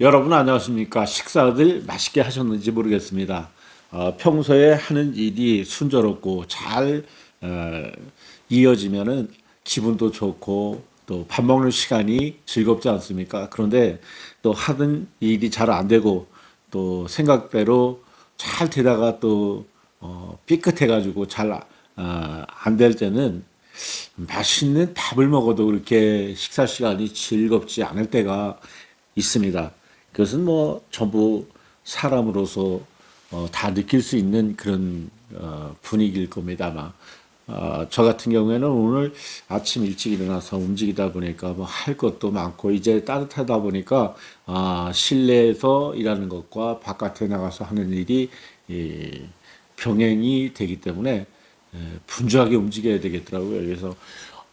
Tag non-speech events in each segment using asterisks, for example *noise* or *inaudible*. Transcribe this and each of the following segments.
여러분 안녕하십니까? 식사들 맛있게 하셨는지 모르겠습니다. 어, 평소에 하는 일이 순조롭고 잘 어, 이어지면은 기분도 좋고 또 밥 먹는 시간이 즐겁지 않습니까? 그런데 또 하던 일이 잘 안 되고 또 생각대로 잘 되다가 또 어, 삐끗해가지고 잘 안될 때는 맛있는 밥을 먹어도 그렇게 식사 시간이 즐겁지 않을 때가 있습니다. 그것은 뭐 전부 사람으로서 어, 다 느낄 수 있는 그런 어, 분위기일 겁니다. 아마 어, 저 같은 경우에는 오늘 아침 일찍 일어나서 움직이다 보니까 뭐 할 것도 많고 이제 따뜻하다 보니까 아, 실내에서 일하는 것과 바깥에 나가서 하는 일이 이, 병행이 되기 때문에 예, 분주하게 움직여야 되겠더라고요. 그래서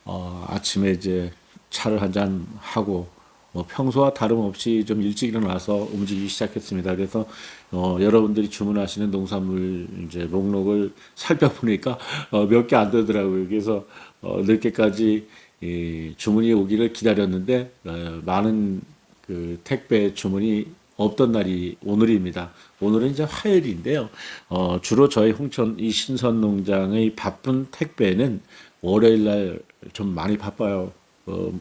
어, 아침에 이제 차를 한 잔 하고 뭐 평소와 다름없이 좀 일찍 일어나서 움직이기 시작했습니다. 그래서 어, 여러분들이 주문하시는 농산물 이제 목록을 살펴보니까 어, 몇 개 안 되더라고요. 그래서 어, 늦게까지 이 주문이 오기를 기다렸는데 어, 많은 그 택배 주문이 없던 날이 오늘입니다. 오늘은 이제 화요일인데요. 어, 주로 저희 홍천 이 신선 농장의 바쁜 택배는 월요일 날 좀 많이 바빠요. 어,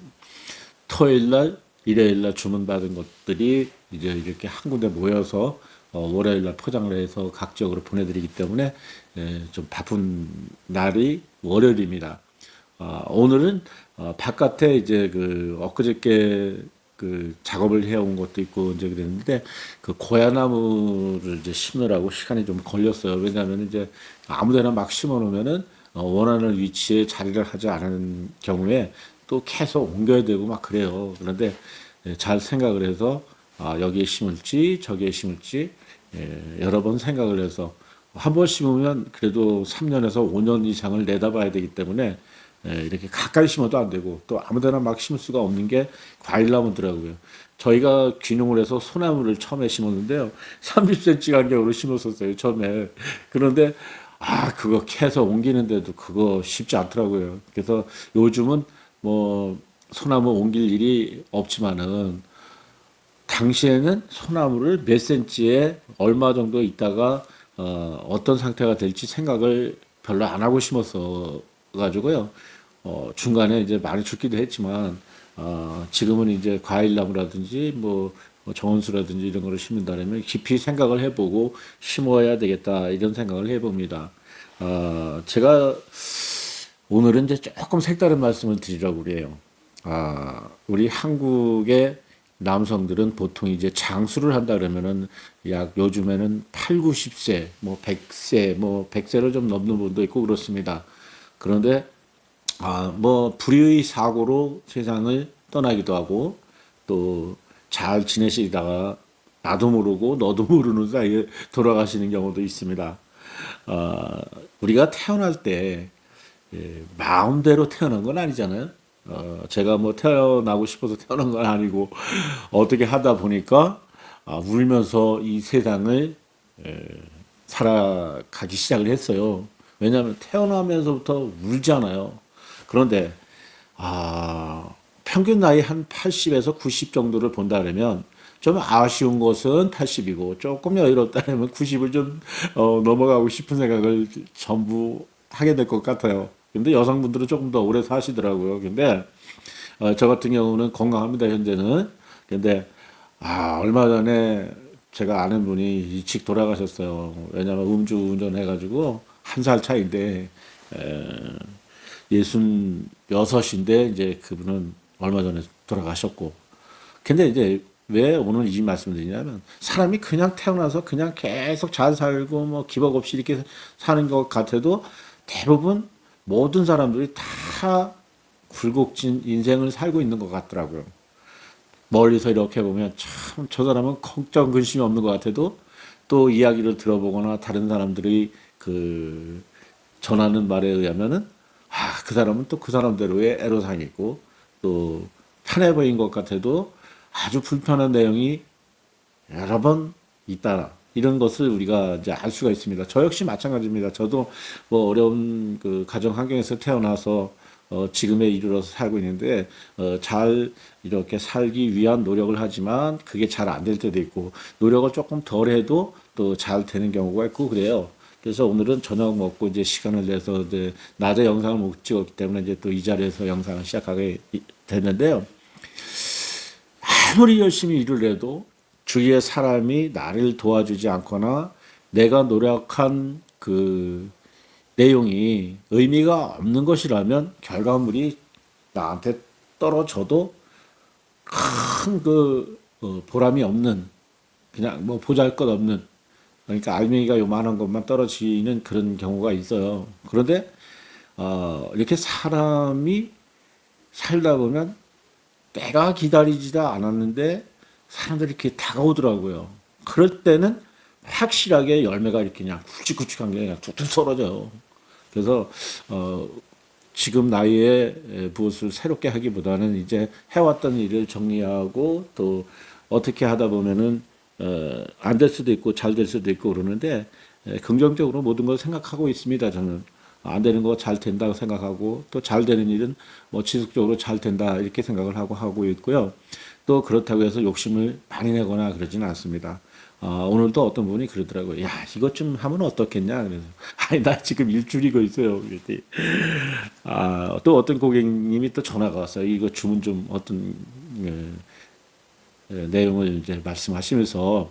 토요일 날, 일요일 날 주문받은 것들이 이제 이렇게 한 군데 모여서 어, 월요일 날 포장을 해서 각 지역으로 보내드리기 때문에 예, 좀 바쁜 날이 월요일입니다. 아, 오늘은 어, 바깥에 이제 그 엊그저께 그 작업을 해온 것도 있고 이제 그랬는데 그 고야나무를 이제 심느라고 시간이 좀 걸렸어요. 왜냐하면 이제 아무데나 막 심어 놓으면은 어, 원하는 위치에 자리를 하지 않은 경우에 또 계속 옮겨야 되고 막 그래요. 그런데 예, 잘 생각을 해서 아, 여기에 심을지 저기에 심을지 예, 여러 번 생각을 해서 한 번 심으면 그래도 3년에서 5년 이상을 내다봐야 되기 때문에 예, 이렇게 가까이 심어도 안 되고 또 아무데나 막 심을 수가 없는 게 과일 나무더라고요. 저희가 귀농을 해서 소나무를 처음에 심었는데요. 30cm 간격으로 심었었어요, 처음에. 그런데 아, 그거 캐서 옮기는데도 그거 쉽지 않더라고요. 그래서 요즘은 뭐 소나무 옮길 일이 없지만은 당시에는 소나무를 몇 센치에 얼마 정도 있다가 어, 어떤 상태가 될지 생각을 별로 안 하고 심었어 가지고요. 어, 중간에 이제 많이 죽기도 했지만 어, 지금은 이제 과일나무라든지 뭐, 뭐 정원수라든지 이런 거를 심는다면 깊이 생각을 해보고 심어야 되겠다 이런 생각을 해봅니다. 어, 제가 오늘은 이제 조금 색다른 말씀을 드리려고 그래요. 아, 우리 한국의 남성들은 보통 이제 장수를 한다 그러면은 약 요즘에는 8, 90세, 뭐 100세, 뭐 100세를 좀 넘는 분도 있고 그렇습니다. 그런데 아, 뭐 불의의 사고로 세상을 떠나기도 하고 또 잘 지내시다가 나도 모르고 너도 모르는 사이에 돌아가시는 경우도 있습니다. 어, 우리가 태어날 때 예, 마음대로 태어난 건 아니잖아요. 어, 제가 뭐 태어나고 싶어서 태어난 건 아니고 어떻게 하다 보니까 아, 울면서 이 세상을 에, 살아가기 시작을 했어요. 왜냐하면 태어나면서부터 울잖아요. 그런데 아, 평균 나이 한 80에서 90 정도를 본다 그러면 좀 아쉬운 것은 80이고 조금 여유롭다면 90을 좀 어, 넘어가고 싶은 생각을 전부 하게 될 것 같아요. 근데 여성분들은 조금 더 오래 사시더라고요. 근데 어, 저 같은 경우는 건강합니다, 현재는. 근데 아, 얼마 전에 제가 아는 분이 일찍 돌아가셨어요. 왜냐면 음주 운전해가지고 한 살 차인데 에, 예순 여섯인데 이제 그분은 얼마 전에 돌아가셨고. 근데 이제 왜 오늘 이 말씀을 드리냐면 사람이 그냥 태어나서 그냥 계속 잘 살고 뭐 기복 없이 이렇게 사는 것 같아도 대부분 모든 사람들이 다 굴곡진 인생을 살고 있는 것 같더라고요. 멀리서 이렇게 보면 참 저 사람은 걱정 근심이 없는 것 같아도 또 이야기를 들어보거나 다른 사람들이 그 전하는 말에 의하면은 아, 그 사람은 또 그 사람대로의 애로사항이 있고 또 편해 보인 것 같아도 아주 불편한 내용이 여러 번 있다. 이런 것을 우리가 이제 알 수가 있습니다. 저 역시 마찬가지입니다. 저도 뭐 어려운 그 가정 환경에서 태어나서 어, 지금에 이르러서 살고 있는데 어, 잘 이렇게 살기 위한 노력을 하지만 그게 잘 안 될 때도 있고 노력을 조금 덜 해도 또 잘 되는 경우가 있고 그래요. 그래서 오늘은 저녁 먹고 이제 시간을 내서 이제 낮에 영상을 못 찍었기 때문에 이제 또 이 자리에서 영상을 시작하게 됐는데요. 아무리 열심히 일을 해도 주위의 사람이 나를 도와주지 않거나 내가 노력한 그 내용이 의미가 없는 것이라면 결과물이 나한테 떨어져도 큰 그 보람이 없는 그냥 뭐 보잘 것 없는 그러니까 알맹이가 요만한 것만 떨어지는 그런 경우가 있어요. 그런데 어, 이렇게 사람이 살다 보면 때가 기다리지도 않았는데 사람들이 이렇게 다가오더라고요. 그럴 때는 확실하게 열매가 이렇게 그냥 굵직굵직한 게 그냥 툭툭 썰어져요. 그래서 어, 지금 나이에 무엇을 새롭게 하기보다는 이제 해왔던 일을 정리하고 또 어떻게 하다 보면은 어, 안 될 수도 있고 잘 될 수도 있고 그러는데 에, 긍정적으로 모든 걸 생각하고 있습니다. 저는 안 되는 거 잘 된다고 생각하고 또 잘 되는 일은 뭐 지속적으로 잘 된다 이렇게 생각을 하고 하고 있고요. 또 그렇다고 해서 욕심을 많이 내거나 그러지는 않습니다. 어, 오늘도 어떤 분이 그러더라고요. 야, 이것 좀 하면 어떻겠냐. 그래서, *laughs* 아니, 나 지금 일 줄이고 있어요. 그랬더니, 아, 또 어떤 고객님이 또 전화가 왔어요. 이거 주문 좀 어떤, 예, 예, 내용을 이제 말씀하시면서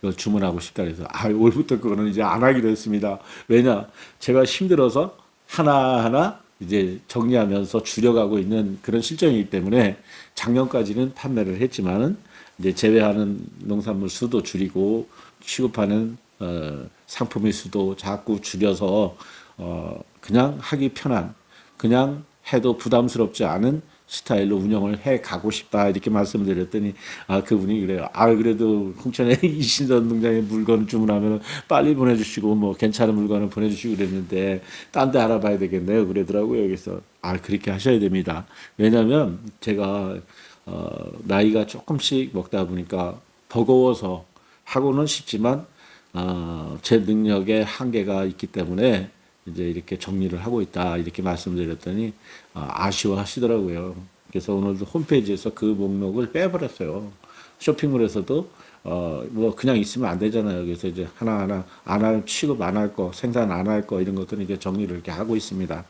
이걸 주문하고 싶다 그래서 아 올부터 그거는 이제 안 하기로 했습니다. 왜냐 제가 힘들어서 하나 하나 이제 정리하면서 줄여가고 있는 그런 실정이기 때문에 작년까지는 판매를 했지만은 이제 재배하는 농산물 수도 줄이고 취급하는 어, 상품의 수도 자꾸 줄여서 어, 그냥 하기 편한 그냥 해도 부담스럽지 않은 스타일로 운영을 해 가고 싶다 이렇게 말씀을 드렸더니 아 그분이 그래요. 아 그래도 홍천에 *laughs* 이신선 농장에 물건 주문하면 빨리 보내주시고 뭐 괜찮은 물건을 보내주시고 그랬는데 딴 데 알아봐야 되겠네요. 그러더라고요. 그래서 아 그렇게 하셔야 됩니다. 왜냐하면 제가 어, 나이가 조금씩 먹다 보니까 버거워서 하고는 싶지만 어, 제 능력에 한계가 있기 때문에 이제 이렇게 정리를 하고 있다 이렇게 말씀드렸더니 어, 아쉬워하시더라고요. 그래서 오늘도 홈페이지에서 그 목록을 빼버렸어요. 쇼핑몰에서도 어 뭐 그냥 있으면 안 되잖아요. 그래서 이제 하나 하나 안 할 취급 안 할 거, 생산 안 할 거 이런 것들은 이제 정리를 이렇게 하고 있습니다.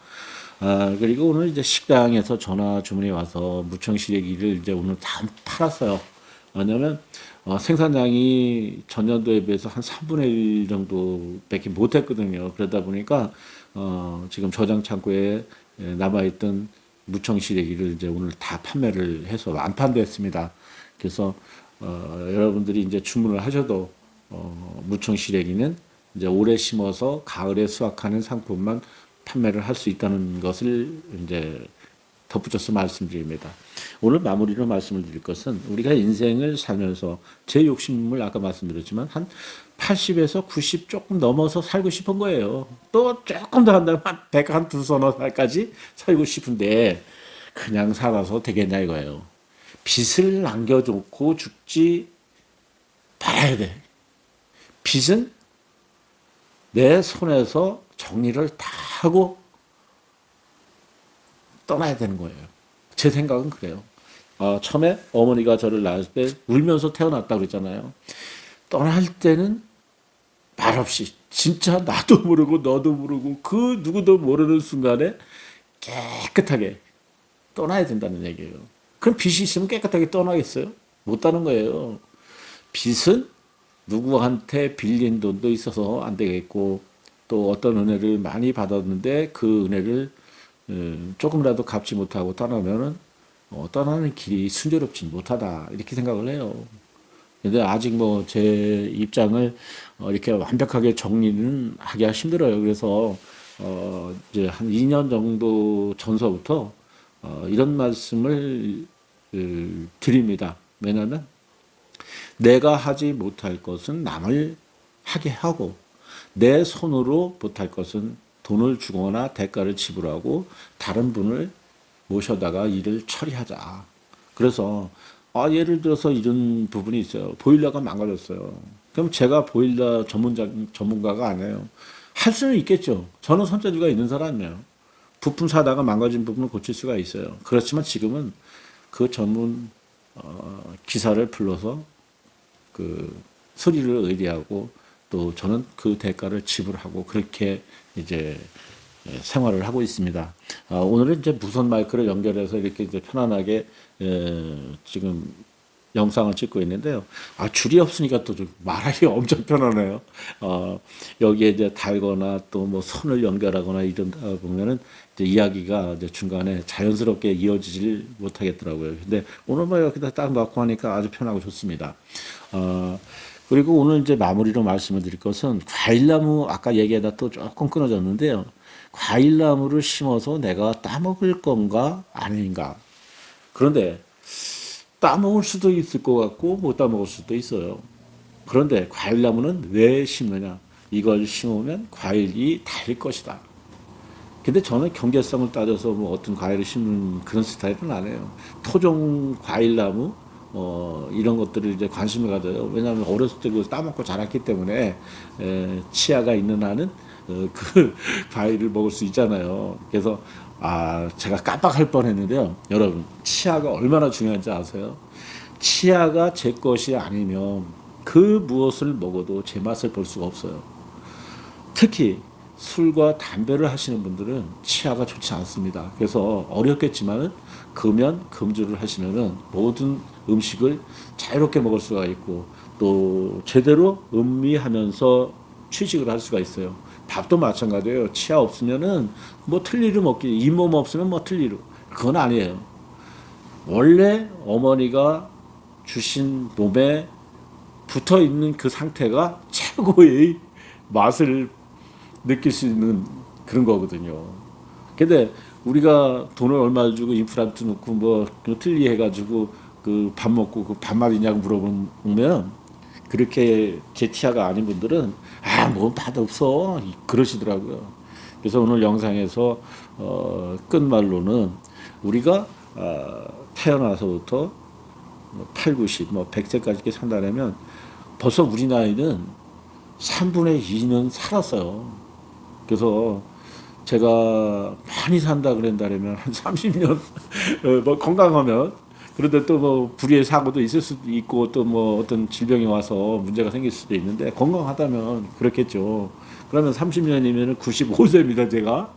아 그리고 오늘 이제 식당에서 전화 주문이 와서 무청시래기를 이제 오늘 다 팔았어요. 왜냐면 어, 생산량이 전년도에 비해서 한 3분의 1 정도밖에 못했거든요. 그러다 보니까 어, 지금 저장 창고에 예, 남아있던 무청 시래기를 이제 오늘 다 판매를 해서 완판됐습니다. 그래서 어, 여러분들이 이제 주문을 하셔도 어, 무청 시래기는 이제 오래 심어서 가을에 수확하는 상품만 판매를 할 수 있다는 것을 이제 덧붙여서 말씀드립니다. 오늘 마무리로 말씀을 드릴 것은 우리가 인생을 살면서 제 욕심을 아까 말씀드렸지만 한 80에서 90 조금 넘어서 살고 싶은 거예요. 또 조금 더 한다면 한 100, 한 두 서너 살까지 살고 싶은데 그냥 살아서 되겠냐 이거예요. 빚을 남겨놓고 죽지 말아야 돼. 빚은 내 손에서 정리를 다 하고 떠나야 되는 거예요. 제 생각은 그래요. 어, 처음에 어머니가 저를 낳을 때 울면서 태어났다고 그랬잖아요. 떠날 때는 말없이 진짜 나도 모르고 너도 모르고 그 누구도 모르는 순간에 깨끗하게 떠나야 된다는 얘기예요. 그럼 빚이 있으면 깨끗하게 떠나겠어요? 못 따는 거예요. 빚은 누구한테 빌린 돈도 있어서 안 되겠고 또 어떤 은혜를 많이 받았는데 그 은혜를 음, 조금이라도 갚지 못하고 떠나면은 어, 떠나는 길이 순조롭지 못하다 이렇게 생각을 해요. 근데 아직 뭐 제 입장을 어, 이렇게 완벽하게 정리는 하기가 힘들어요. 그래서 어, 이제 한 2년 정도 전서부터 어, 이런 말씀을 그, 드립니다. 왜냐하면 내가 하지 못할 것은 남을 하게 하고 내 손으로 못할 것은 돈을 주거나 대가를 지불하고 다른 분을 모셔다가 일을 처리하자. 그래서 아, 예를 들어서 이런 부분이 있어요. 보일러가 망가졌어요. 그럼 제가 보일러 전문자, 전문가가 아니에요. 할 수는 있겠죠. 저는 손재주가 있는 사람이에요. 부품 사다가 망가진 부분을 고칠 수가 있어요. 그렇지만 지금은 그 전문 어, 기사를 불러서 그 수리를 의뢰하고 또 저는 그 대가를 지불하고 그렇게 이제 예, 생활을 하고 있습니다. 아, 오늘은 이제 무선 마이크를 연결해서 이렇게 이제 편안하게 에, 지금 영상을 찍고 있는데요. 아 줄이 없으니까 또 좀 말하기 *laughs* 엄청 편하네요. 어, 여기에 이제 달거나 또 뭐 선을 연결하거나 이런다 보면은 이제 이야기가 이제 중간에 자연스럽게 이어지질 못하겠더라고요. 근데 오늘 뭐 여기다 딱 놓고 하니까 아주 편하고 좋습니다. 어, 그리고 오늘 이제 마무리로 말씀을 드릴 것은 과일나무 아까 얘기하다 또 조금 끊어졌는데요. 과일나무를 심어서 내가 따먹을 건가 아닌가. 그런데 따먹을 수도 있을 것 같고 못 따먹을 수도 있어요. 그런데 과일나무는 왜 심느냐? 이걸 심으면 과일이 달 것이다. 근데 저는 경제성을 따져서 뭐 어떤 과일을 심는 그런 스타일은 아니에요. 토종 과일나무 어, 이런 것들을 이제 관심을 가져요. 왜냐하면 어렸을 때 그걸 따먹고 자랐기 때문에 에, 치아가 있는 한은 어, 그 *laughs* 과일을 먹을 수 있잖아요. 그래서 아 제가 깜빡할 뻔했는데요. 여러분 치아가 얼마나 중요한지 아세요? 치아가 제 것이 아니면 그 무엇을 먹어도 제 맛을 볼 수가 없어요. 특히 술과 담배를 하시는 분들은 치아가 좋지 않습니다. 그래서 어렵겠지만은 금연 금주를 하시면은 모든 음식을 자유롭게 먹을 수가 있고 또 제대로 음미하면서 취식을 할 수가 있어요. 밥도 마찬가지예요. 치아 없으면은 뭐 틀니로 먹기 잇몸 없으면 뭐 틀니로 그건 아니에요. 원래 어머니가 주신 몸에 붙어 있는 그 상태가 최고의 맛을 느낄 수 있는 그런 거거든요. 근데 우리가 돈을 얼마 주고 임플란트 넣고 뭐 틀리 해가지고 그 밥 먹고 그 밥말이냐고 물어보면 그렇게 제 티아가 아닌 분들은 아뭐 맛없어 그러시더라고요. 그래서 오늘 영상에서 어, 끝말로는 우리가 어, 태어나서부터 8, 90, 뭐 100세까지 이렇게 산다면 벌써 우리 나이는 3분의 2는 살았어요. 그래서 제가 많이 산다 그런다면 한 30년 *laughs* 뭐 건강하면 그런데 또 뭐 불의의 사고도 있을 수도 있고 또 뭐 어떤 질병이 와서 문제가 생길 수도 있는데 건강하다면 그렇겠죠. 그러면 30년이면 95세입니다, 제가.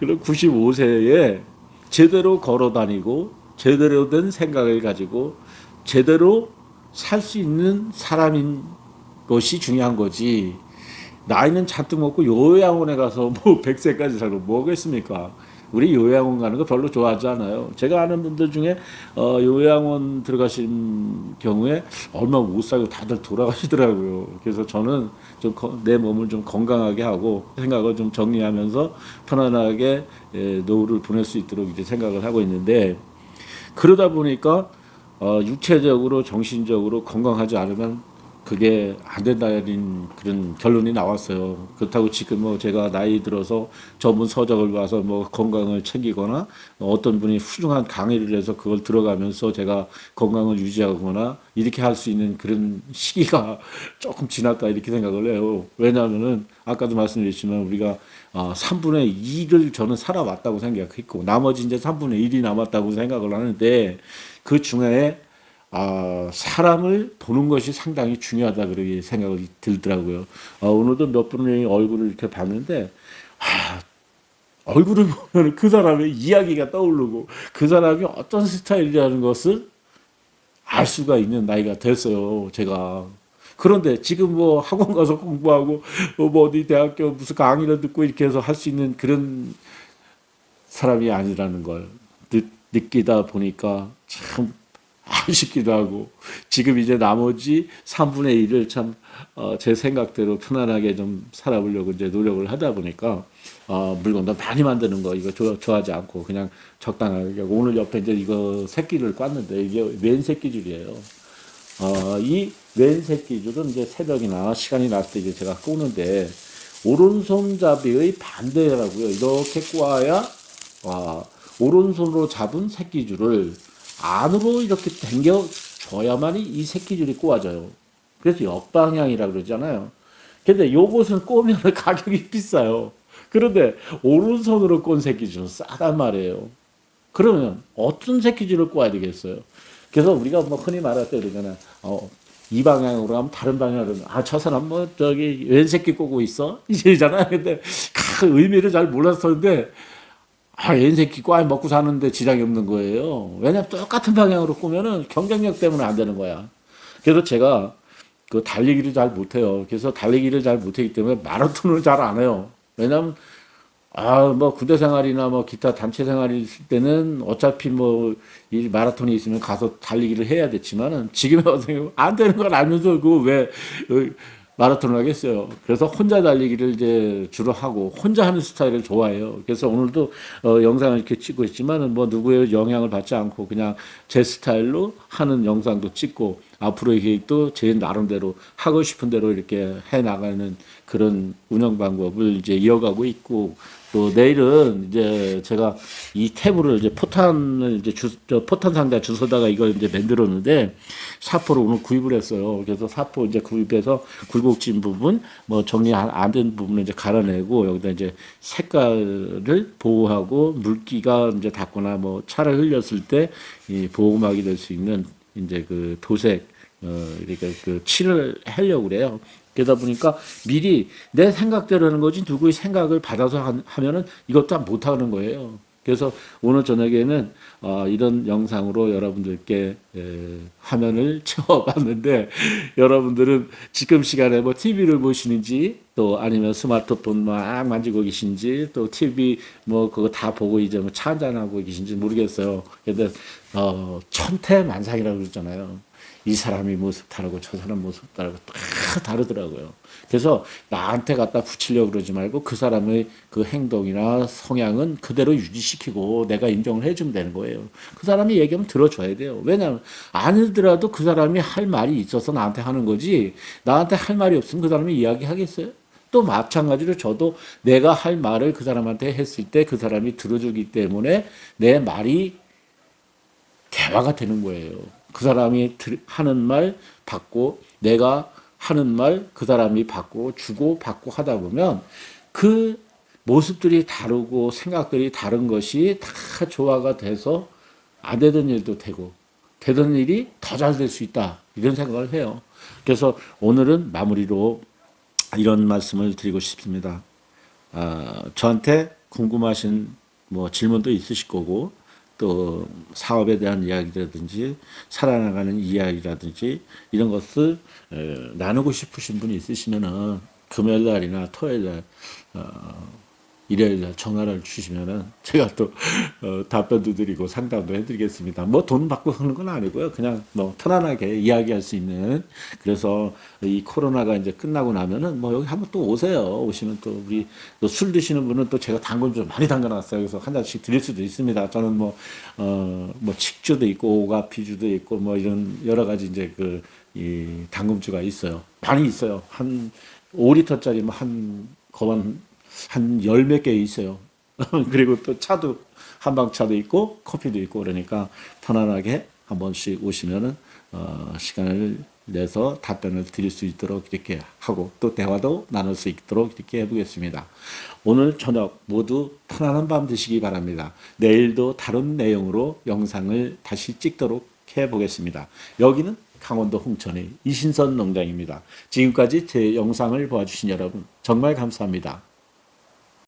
그럼 95세에 제대로 걸어 다니고 제대로 된 생각을 가지고 제대로 살 수 있는 사람인 것이 중요한 거지. 나이는 잔뜩 먹고 요양원에 가서 뭐 *laughs* 100세까지 살고 뭐겠습니까? 우리 요양원 가는 거 별로 좋아하지 않아요. 제가 아는 분들 중에 어, 요양원 들어가신 경우에 얼마 못 살고 다들 돌아가시더라고요. 그래서 저는 좀 내 몸을 좀 건강하게 하고 생각을 좀 정리하면서 편안하게 예, 노후를 보낼 수 있도록 이제 생각을 하고 있는데 그러다 보니까 어, 육체적으로 정신적으로 건강하지 않으면 그게 안 된다는 그런 결론이 나왔어요. 그렇다고 지금 뭐 제가 나이 들어서 전문 서적을 봐서 뭐 건강을 챙기거나 어떤 분이 훌륭한 강의를 해서 그걸 들어가면서 제가 건강을 유지하거나 이렇게 할 수 있는 그런 시기가 *laughs* 조금 지났다 이렇게 생각을 해요. 왜냐하면은 아까도 말씀드렸지만 우리가 아, 3분의 2를 저는 살아왔다고 생각했고 나머지 이제 3분의 1이 남았다고 생각을 하는데 그 중에 아, 사람을 보는 것이 상당히 중요하다 그렇게 생각이 들더라고요. 아, 오늘도 몇 분의 얼굴을 이렇게 봤는데 아, 얼굴을 보면 그 사람의 이야기가 떠오르고 그 사람이 어떤 스타일이라는 것을 알 수가 있는 나이가 됐어요. 제가. 그런데 지금 뭐 학원 가서 공부하고 뭐 어디 대학교 무슨 강의를 듣고 이렇게 해서 할 수 있는 그런 사람이 아니라는 걸 느, 느끼다 보니까 참 아쉽기도 하고 지금 이제 나머지 3분의 1을 참제 생각대로 편안하게 좀 살아보려고 이제 노력을 하다 보니까 어, 물건도 많이 만드는 거 이거 좋아, 좋아하지 않고 그냥 적당하게 오늘 옆에 이제 이거 새끼를 꿨는데 이게 웬 새끼줄이에요. 어, 이웬 새끼줄은 이제 새벽이나 시간이 났을 때 이제 제가 꼬는데 오른손잡이의 반대라고요. 이렇게 꼬아야 와, 오른손으로 잡은 새끼줄을 안으로 이렇게 당겨 줘야만이 이 새끼줄이 꼬아져요. 그래서 역방향이라 그러잖아요. 근데 요것은 꼬면 *laughs* 가격이 비싸요. 그런데 오른손으로 꼰 새끼줄은 싸단 말이에요. 그러면 어떤 새끼줄을 꼬아야 되겠어요? 그래서 우리가 뭐 흔히 말할 때 그러잖아. 어, 이 방향으로 하면 다른 방향으로 아 저 사람 뭐 저기 웬 새끼 꼬고 있어 *laughs* 이러잖아. 근데 그 의미를 잘 몰랐었는데 아, 웬 새끼 꽈 먹고 사는데 지장이 없는 거예요. 왜냐면 똑같은 방향으로 꾸면은 경쟁력 때문에 안 되는 거야. 그래서 제가 그 달리기를 잘 못해요. 그래서 달리기를 잘 못하기 때문에 마라톤을 잘 안 해요. 왜냐면 아, 뭐 군대 생활이나 뭐 기타 단체 생활이 있을 때는 어차피 뭐 이 마라톤이 있으면 가서 달리기를 해야 됐지만은 지금의 *laughs* 어떻게 안 되는 걸 알면서 그왜 마라톤을 하겠어요. 그래서 혼자 달리기를 이제 주로 하고 혼자 하는 스타일을 좋아해요. 그래서 오늘도 어, 영상을 이렇게 찍고 있지만은 뭐 누구의 영향을 받지 않고 그냥 제 스타일로 하는 영상도 찍고 앞으로의 계획도 제 나름대로 하고 싶은 대로 이렇게 해 나가는 그런 운영 방법을 이제 이어가고 있고 또 내일은 이제 제가 이 탭으로 이제 포탄을 이제 주, 저 포탄 상자 주소다가 이걸 이제 만들었는데 사포로 오늘 구입을 했어요. 그래서 사포 이제 구입해서 굴곡진 부분 뭐 정리 안 된 부분을 이제 갈아내고 여기다 이제 색깔을 보호하고 물기가 이제 닿거나 뭐 차를 흘렸을 때 이 보호막이 될 수 있는 이제 그 도색 어 그러니까 그 칠을 하려고 그래요. 그러다 보니까 미리 내 생각대로 하는 거지 누구의 생각을 받아서 하- 하면은 이것도 못 하는 거예요. 그래서 오늘 저녁에는 어, 이런 영상으로 여러분들께 에, 화면을 *laughs* 채워봤는데 여러분들은 지금 시간에 뭐 TV를 보시는지 또 아니면 스마트폰 막 만지고 계신지 또 TV 뭐 그거 다 보고 이제 뭐 차 한잔하고 계신지 모르겠어요. 근데 어, 천태만상이라고 그러잖아요. 이 사람이 모습 다르고 저 사람 모습 다르고 다 다르더라고요. 그래서 나한테 갖다 붙이려고 그러지 말고 그 사람의 그 행동이나 성향은 그대로 유지시키고 내가 인정을 해주면 되는 거예요. 그 사람이 얘기하면 들어줘야 돼요. 왜냐하면 아니더라도 그 사람이 할 말이 있어서 나한테 하는 거지 나한테 할 말이 없으면 그 사람이 이야기하겠어요? 또 마찬가지로 저도 내가 할 말을 그 사람한테 했을 때 그 사람이 들어주기 때문에 내 말이 대화가 되는 거예요. 그 사람이 들- 하는 말 받고 내가 하는 말 그 사람이 받고 주고 받고 하다 보면 그 모습들이 다르고 생각들이 다른 것이 다 조화가 돼서 안 되던 일도 되고 되던 일이 더 잘 될 수 있다 이런 생각을 해요. 그래서 오늘은 마무리로 이런 말씀을 드리고 싶습니다. 아, 저한테 궁금하신 뭐 질문도 있으실 거고 또 사업에 대한 이야기라든지 살아나가는 이야기라든지 이런 것을 에, 나누고 싶으신 분이 있으시면은 금요일 날이나 토요일 날 어, 일요일 날 전화를 주시면은 제가 또 어, 답변도 드리고 상담도 해드리겠습니다. 뭐 돈 받고 하는 건 아니고요. 그냥 뭐 편안하게 이야기할 수 있는 그래서 이 코로나가 이제 끝나고 나면은 뭐 여기 한번 또 오세요. 오시면 또 우리 또 술 드시는 분은 또 제가 당근 좀 많이 담가놨어요. 그래서 한 잔씩 드릴 수도 있습니다. 저는 뭐어뭐 칡주도 있고 오가피주도 있고 뭐 이런 여러 가지 이제 그 이 당금주가 있어요. 많이 있어요. 한 5리터짜리 뭐한 거만 한 열 몇 개 있어요. *laughs* 그리고 또 차도 한방차도 있고 커피도 있고 그러니까 편안하게 한 번씩 오시면은 어, 시간을 내서 답변을 드릴 수 있도록 이렇게 하고 또 대화도 나눌 수 있도록 이렇게 해보겠습니다. 오늘 저녁 모두 편안한 밤 되시기 바랍니다. 내일도 다른 내용으로 영상을 다시 찍도록 해보겠습니다. 여기는 강원도 홍천의 이신선 농장입니다. 지금까지 제 영상을 봐주신 여러분 정말 감사합니다.